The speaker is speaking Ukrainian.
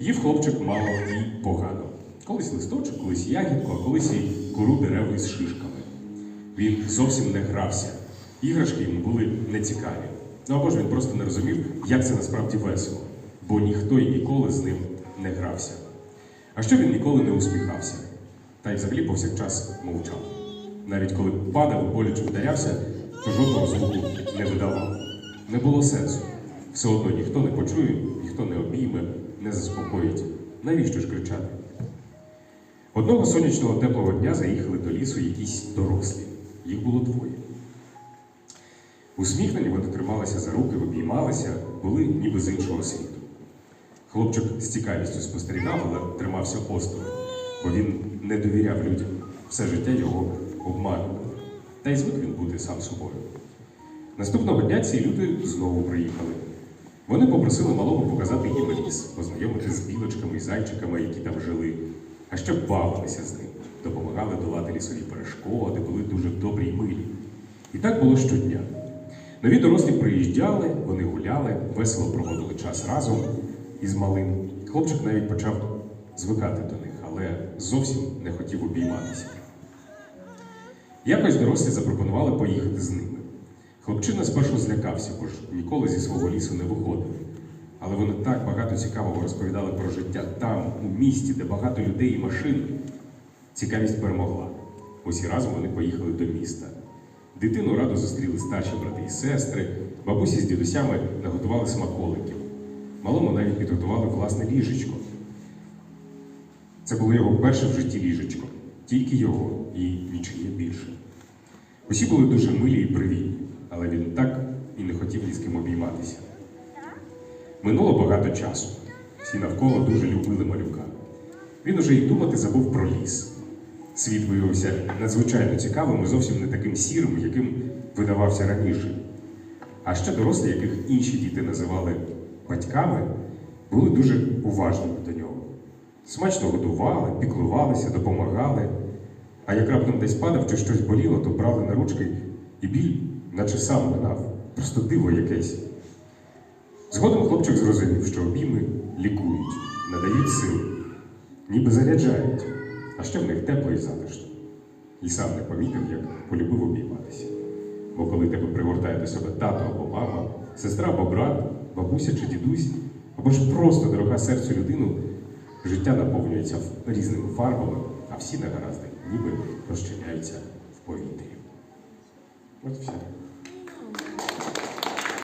Їв хлопчик мало і погано. Колись листочок, колись ягідку, а колись і кору дерев із шишками. Він зовсім не грався. Іграшки йому були нецікаві. Ну або ж він просто не розумів, як це насправді весело, бо ніхто і ніколи з ним не грався. А що він ніколи не усміхався, та й взагалі повсякчас мовчав. Навіть коли падав боляче вдарявся, то жодного звуку не видавав. Не було сенсу. Все одно ніхто не почує, ніхто не обійме, не заспокоїть. Навіщо ж кричати? Одного сонячного теплого дня заїхали до лісу якісь дорослі. Їх було двоє. Усміхнені вони трималися за руки, обіймалися, були ніби з іншого світу. Хлопчик з цікавістю спостерігав, але тримався осторонь, бо він не довіряв людям. Все життя його обманювали. Та й звик він бути сам собою. Наступного дня ці люди знову приїхали. Вони попросили малого показати їм ліс, познайомити з білочками і зайчиками, які там жили, а ще бавилися з ним, допомагали долати лісові перешкоди, були дуже добрі й милі. І так було щодня. Нові дорослі приїжджали, вони гуляли, весело проводили час разом із малим. Хлопчик навіть почав звикати до них, але зовсім не хотів обійматися. Якось дорослі запропонували поїхати з ними. Хлопчина спершу злякався, бо ж ніколи зі свого лісу не виходив. Але вони так багато цікавого розповідали про життя там, у місті, де багато людей і машин. Цікавість перемогла. Усі разом вони поїхали до міста. Дитину радо зустріли старші брати і сестри, бабусі з дідусями наготували смаколиків. Малому навіть підготували власне ліжечко. Це було його перше в житті ліжечко, тільки його і нічиє більше. Усі були дуже милі і привітні, але він так і не хотів ні з ким обійматися. Минуло багато часу. Всі навколо дуже любили малюка. Він уже й думати забув про ліс. Світ виявився надзвичайно цікавим і зовсім не таким сірим, яким видавався раніше. А ще дорослі, яких інші діти називали батьками, були дуже уважними до нього. Смачно годували, піклувалися, допомагали. А як раптом десь падав чи щось боліло, то брали на ручки і біль, наче сам минав. Просто диво якесь. Згодом хлопчик зрозумів, що обійми лікують, надають сили, ніби заряджають, а ще в них тепло і затишно. І сам не помітив, як полюбив обійматися. Бо коли тебе пригортає до себе тато або мама, сестра або брат, бабуся чи дідусь, або ж просто дорога серцю людину, життя наповнюється різними фарбами, а всі негаразди ніби розчиняються в повітрі. От все.